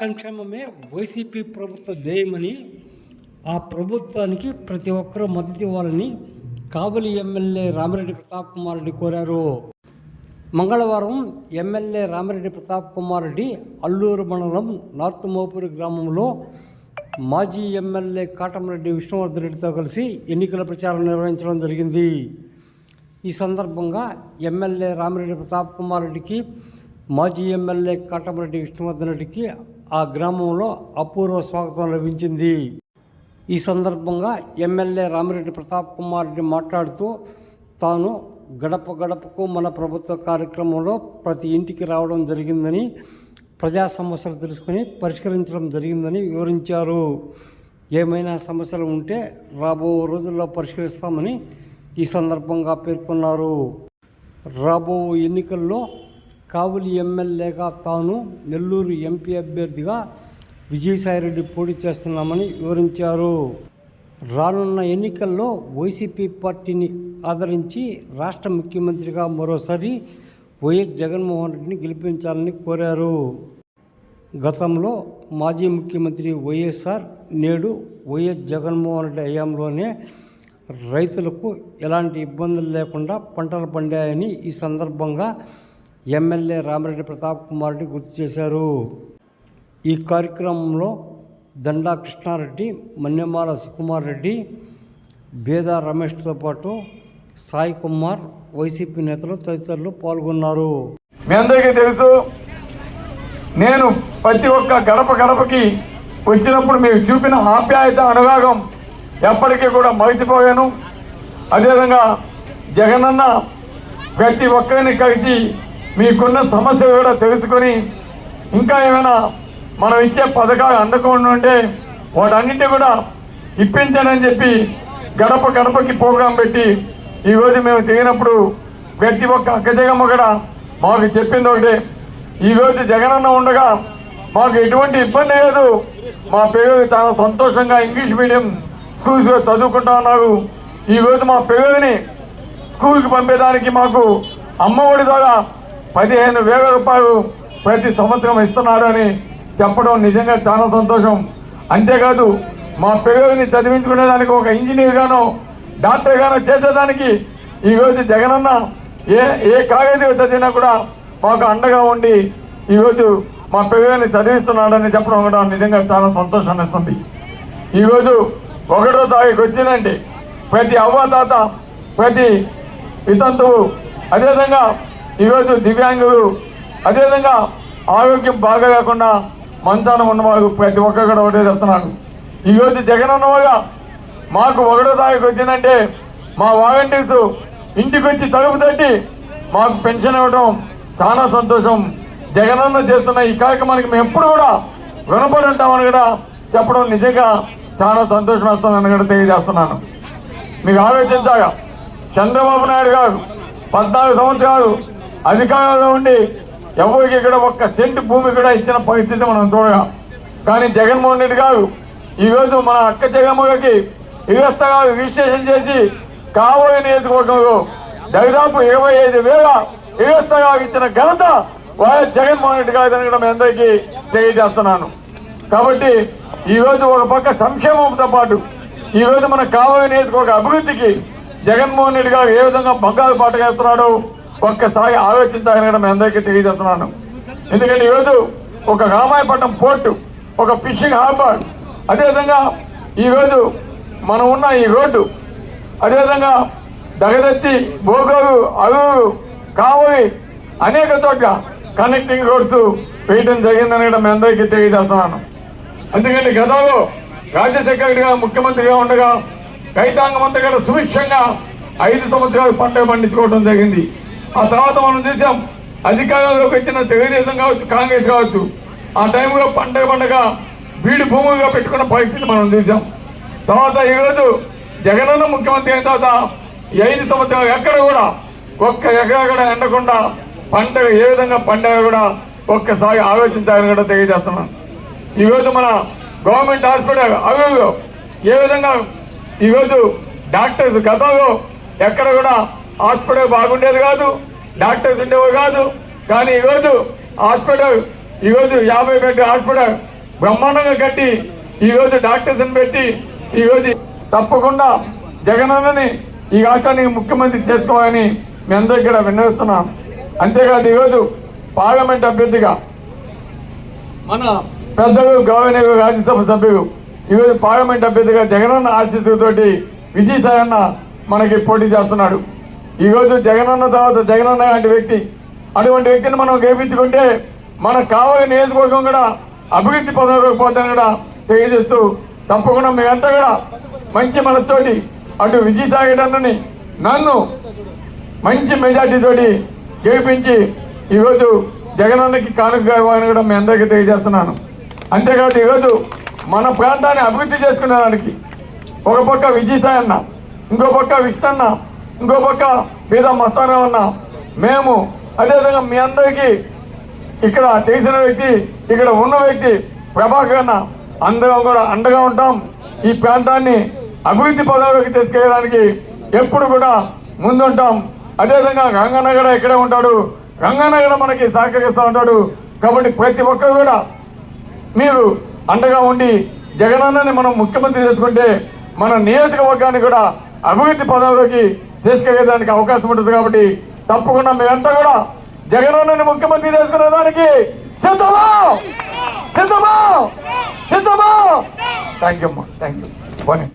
సంక్షేమమే వైసీపీ ప్రభుత్వ ధ్యేయమని ఆ ప్రభుత్వానికి ప్రతి ఒక్కరూ మద్దతు ఇవ్వాలని కావలి ఎమ్మెల్యే రామిరెడ్డి ప్రతాప్ కుమార్ రెడ్డి కోరారు. మంగళవారం ఎమ్మెల్యే రామిరెడ్డి ప్రతాప్ కుమార్ రెడ్డి అల్లూరు మండలం నార్త్ మోపూరి గ్రామంలో మాజీ ఎమ్మెల్యే కాటమరెడ్డి విష్ణువర్ధన్ రెడ్డితో కలిసి ఎన్నికల ప్రచారం నిర్వహించడం జరిగింది. ఈ సందర్భంగా ఎమ్మెల్యే రామిరెడ్డి ప్రతాప్ కుమార్ రెడ్డికి మాజీ ఎమ్మెల్యే కాటమరెడ్డి విష్ణువర్ధన్ రెడ్డికి ఆ గ్రామంలో అపూర్వ స్వాగతం లభించింది. ఈ సందర్భంగా ఎమ్మెల్యే రామిరెడ్డి ప్రతాప్ కుమార్ రెడ్డి మాట్లాడుతూ తాను గడప గడపకు మన ప్రభుత్వ కార్యక్రమంలో ప్రతి ఇంటికి రావడం జరిగిందని ప్రజా సమస్యలు తెలుసుకొని పరిష్కరించడం జరిగిందని వివరించారు. ఏమైనా సమస్యలు ఉంటే రాబో రోజుల్లో పరిష్కరిస్తామని ఈ సందర్భంగా పేర్కొన్నారు. రాబో ఎన్నికల్లో కావులి ఎమ్మెల్యేగా తాను నెల్లూరు ఎంపీ అభ్యర్థిగా విజయసాయిరెడ్డి పోటీ చేస్తున్నామని వివరించారు. రానున్న ఎన్నికల్లో వైసీపీ పార్టీని ఆదరించి రాష్ట్ర ముఖ్యమంత్రిగా మరోసారి వైఎస్ జగన్మోహన్ రెడ్డిని గెలిపించాలని కోరారు. గతంలో మాజీ ముఖ్యమంత్రి వైఎస్ఆర్ నేడు వైఎస్ జగన్మోహన్ రెడ్డి హయాంలోనే రైతులకు ఎలాంటి ఇబ్బందులు లేకుండా పంటలు పండాయని ఈ సందర్భంగా ఎమ్మెల్యే రామిరెడ్డి ప్రతాప్ కుమార్ రెడ్డి గుర్తు చేశారు. ఈ కార్యక్రమంలో దండా కృష్ణారెడ్డి మన్యమాల సుకుమార్ రెడ్డి బేదా రమేష్తో పాటు సాయి కుమార్ వైసీపీ నేతలు తదితరులు పాల్గొన్నారు. మీ అందరికీ తెలుసు నేను ప్రతి ఒక్క గడప గడపకి వచ్చినప్పుడు మీరు చూపిన ఆప్యాయత అనురాగం ఎప్పటికీ కూడా మరిచిపోయాను. అదేవిధంగా జగనన్న ప్రతి ఒక్కరిని కలిసి మీకున్న సమస్యలు కూడా తెలుసుకొని ఇంకా ఏమైనా మనం ఇచ్చే పథకాలు అందకుండా ఉంటే వాటన్నింటి కూడా ఇప్పించానని చెప్పి గడప గడపకి ప్రోగ్రాం పెట్టి ఈరోజు మేము తిరిగినప్పుడు ప్రతి ఒక్క అక్కజగమ్మ కూడా మాకు చెప్పింది ఒకటే. ఈరోజు జగనన్న ఉండగా మాకు ఎటువంటి ఇబ్బంది లేదు. మా పిల్లలు చాలా సంతోషంగా ఇంగ్లీష్ మీడియం స్కూల్స్లో చదువుకుంటా ఉన్నారు. ఈరోజు మా పిల్లల్ని స్కూల్కి పంపేదానికి మాకు అమ్మఒడి ద్వారా పదిహేను వేల రూపాయలు ప్రతి సంవత్సరం ఇస్తున్నాడు అని చెప్పడం నిజంగా చాలా సంతోషం. అంతేకాదు మా పిల్లల్ని చదివించుకునేదానికి ఒక ఇంజనీర్ డాక్టర్గానో డాక్టర్ గానో చేసేదానికి ఈరోజు జగనన్న ఏ ఏ కాలేజీ చదివినా కూడా మాకు అండగా ఉండి ఈరోజు మా పిల్లల్ని చదివిస్తున్నాడని చెప్పడం కూడా నిజంగా చాలా సంతోషాన్ని ఇస్తుంది ఈరోజు ఒకటో తారీఖు వచ్చిందండి. ప్రతి అవ్వ తాత ప్రతి వితంతువు అదేవిధంగా ఈరోజు దివ్యాంగులు అదేవిధంగా ఆరోగ్యం బాగా లేకుండా మంచానం ఉన్నవారు ప్రతి ఒక్కరు కూడా ఒకటే చెప్తున్నాను. ఈరోజు జగన్ ఉన్నవాగా మాకు ఒకటో తారీఖు వచ్చిందంటే మా వాలంటీర్స్ ఇంటికి వచ్చి తలుపు తట్టి మాకు పెన్షన్ ఇవ్వడం చాలా సంతోషం. జగనన్న చేస్తున్న ఈ కార్యక్రమానికి మేము ఎప్పుడు కూడా రుణపడి ఉంటామని కూడా చెప్పడం నిజంగా చాలా సంతోషం వస్తుందని కూడా తెలియజేస్తున్నాను. మీకు ఆలోచించాక చంద్రబాబు నాయుడు గారు పద్నాలుగు సంవత్సరాలు అధికారంలో ఉండి ఎవరికి ఇక్కడ ఒక్క సెంటు భూమి కూడా ఇచ్చిన పరిస్థితి మనం చూడగా కానీ జగన్మోహన్ రెడ్డి గారు ఈరోజు మన అక్క జగన్మోహన్కి ఇరస్తగా రిజిస్ట్రేషన్ చేసి కాబోయే నియోజకవర్గంలో దాదాపు ఇరవై ఐదు వేల ఇరస్తగా ఇచ్చిన ఘనత వైఎస్ జగన్మోహన్ రెడ్డి గారు అని కూడా మీ అందరికీ తెలియజేస్తున్నాను. కాబట్టి ఈ రోజు ఒక పక్క సంక్షేమంతో పాటు ఈ రోజు మన కాబోయే నియోజకవర్గ అభివృద్ధికి జగన్మోహన్ రెడ్డి గారు ఏ విధంగా బంగారు పాట వేస్తున్నాడో ఒక్కసారి ఆలోచించాలని కూడా మీ అందరికీ తెలియజేస్తున్నాను. ఎందుకంటే ఈరోజు ఒక రామాయపట్నం పోర్టు ఒక ఫిషింగ్ హార్బర్ అదేవిధంగా ఈరోజు మనం ఉన్న ఈ రోడ్డు అదేవిధంగా దగదత్తి భోగోరు అరూరు కావలి అనేక చోట్ల కనెక్టింగ్ రోడ్స్ వేయడం జరిగిందని కూడా మీ అందరికీ తెలియజేస్తున్నాను. ఎందుకంటే గతంలో రాజశేఖర ముఖ్యమంత్రిగా ఉండగా రైతాంగం అంతా కూడా సుభిక్షంగా ఐదు సంవత్సరాలు పంట పండించుకోవడం జరిగింది. ఆ తర్వాత మనం చూసాం అధికారంలోకి వచ్చిన తెలుగుదేశం కావచ్చు కాంగ్రెస్ కావచ్చు ఆ టైంలో పండగ పండగ బీడు భూమిగా పెట్టుకున్న పరిస్థితి మనం చూసాం. తర్వాత ఈరోజు జగనన్న ముఖ్యమంత్రి అయిన తర్వాత ఐదు సంవత్సరాలు ఎక్కడ కూడా ఒక్క ఎకరా కూడా ఎండకుండా పండగ ఏ విధంగా పండగ కూడా ఒక్కసారి ఆలోచించాలని కూడా తెలియజేస్తున్నాను ఈరోజు మన గవర్నమెంట్ హాస్పిటల్ అవిలో ఏ విధంగా ఈరోజు డాక్టర్స్ గతంలో ఎక్కడ కూడా హాస్పిటల్ బాగుండేది కాదు డాక్టర్స్ ఉండేవి కాదు కానీ ఈరోజు హాస్పిటల్ ఈరోజు యాభై బెడ్ హాస్పిటల్ బ్రహ్మాండంగా కట్టి ఈరోజు డాక్టర్స్ని పెట్టి ఈరోజు తప్పకుండా జగనన్నని ఈ రాష్ట్రానికి ముఖ్యమంత్రి చేసుకోవాలని మీ అందరికీ కూడా విన్నవిస్తున్నాం. అంతేకాదు ఈరోజు పార్లమెంట్ అభ్యర్థిగా మన పెద్దలు గౌరవనీయ రాజ్యసభ సభ్యులు ఈరోజు పార్లమెంట్ అభ్యర్థిగా జగనన్న ఆశీస్సుతోటి విజయసాయన్న మనకి పోటీ చేస్తున్నాడు. ఈరోజు జగనన్న తర్వాత జగనన్న లాంటి వ్యక్తి. అటువంటి వ్యక్తిని మనం గెలిపించుకుంటే మన కావాలి నియోజకవర్గం కూడా అభివృద్ధి పదవిలోకి కూడా తెలియజేస్తూ తప్పకుండా మేమంతా కూడా మంచి మనసుతోటి అటు విజయసాయి నన్ను మంచి మెజార్టీతోటి గెలిపించి ఈరోజు జగనన్నకి కానుక ఇవ్వాలని కూడా మీ అందరికీ తెలియజేస్తున్నాను. అంతేకాదు ఈరోజు మన ప్రాంతాన్ని అభివృద్ధి చేసుకునే దానికి ఒక పక్క విజయసాయి అన్న ఇంకో పక్క విష్ణన్న ఇంకో పక్క మీద మస్తానే ఉన్నా. మేము అదేవిధంగా మీ అందరికీ ఇక్కడ తెలిసిన వ్యక్తి ఇక్కడ ఉన్న వ్యక్తి ప్రభాకర్ అందరం కూడా అండగా ఉంటాం. ఈ ప్రాంతాన్ని అభివృద్ధి పదవికి తీసుకెళ్ళడానికి ఎప్పుడు కూడా ముందుంటాం. అదేవిధంగా గంగన్న ఇక్కడే ఉంటాడు. గంగన్న మనకి సహకరిస్తూ ఉంటాడు. కాబట్టి ప్రతి ఒక్కరు కూడా మీరు అండగా ఉండి జగనన్నని మనం ముఖ్యమంత్రి చేసుకుంటే మన నియోజకవర్గాన్ని కూడా అభివృద్ధి పదవిలోకి తీసుకెళ్ళేదానికి అవకాశం ఉంటుంది కాబట్టి తప్పకుండా మీరంతా కూడా జగనన్నని ముఖ్యమంత్రి చేసుకునే దానికి సిద్ధమా? సిద్ధమా? సిద్ధమా? థ్యాంక్ యూ అమ్మా థ్యాంక్ యూ